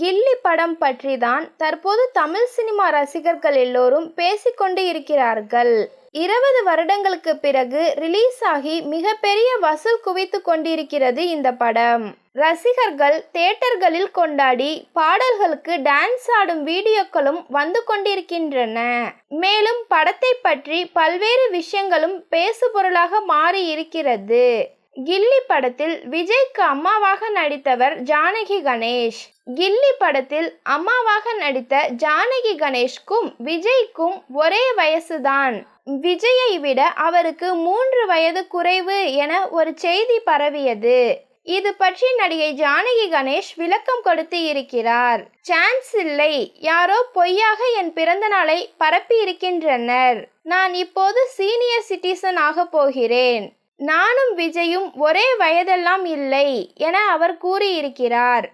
கில்லி படம் பற்றி தான் தற்போது தமிழ் சினிமா ரசிகர்கள் எல்லோரும் பேசிக்கொண்டு இருக்கிறார்கள். இருபது வருடங்களுக்கு பிறகு ரிலீஸ் ஆகி மிகப்பெரிய வசூல் குவித்து கொண்டிருக்கிறது இந்த படம். ரசிகர்கள் தியேட்டர்களில் கொண்டாடி பாடல்களுக்கு டான்ஸ் ஆடும் வீடியோக்களும் வந்து கொண்டிருக்கின்றன. மேலும் படத்தை பற்றி பல்வேறு விஷயங்களும் பேசுபொருளாக மாறி இருக்கிறது கில்லி படத்தில் விஜய்க்கு அம்மாவாக நடித்தவர் ஜானகி கணேஷ். கில்லி படத்தில் அம்மாவாக நடித்த ஜானகி கணேஷ்க்கும் விஜய்க்கும் ஒரே வயசுதான். விஜயை விட அவருக்கு மூன்று வயது குறைவு என ஒரு செய்தி பரவியது. இது பற்றி நடிகை ஜானகி கணேஷ் விளக்கம் கொடுத்து இருக்கிறார். சான்ஸ் இல்லை. யாரோ பொய்யாக என் பிறந்த நாளை பரப்பி இருக்கின்றனர் நான் இப்போது சீனியர் சிட்டிசன் ஆக போகிறேன். நானும் விஜயும் ஒரே வயதெல்லாம் இல்லை என அவர் கூறியிருக்கிறார்.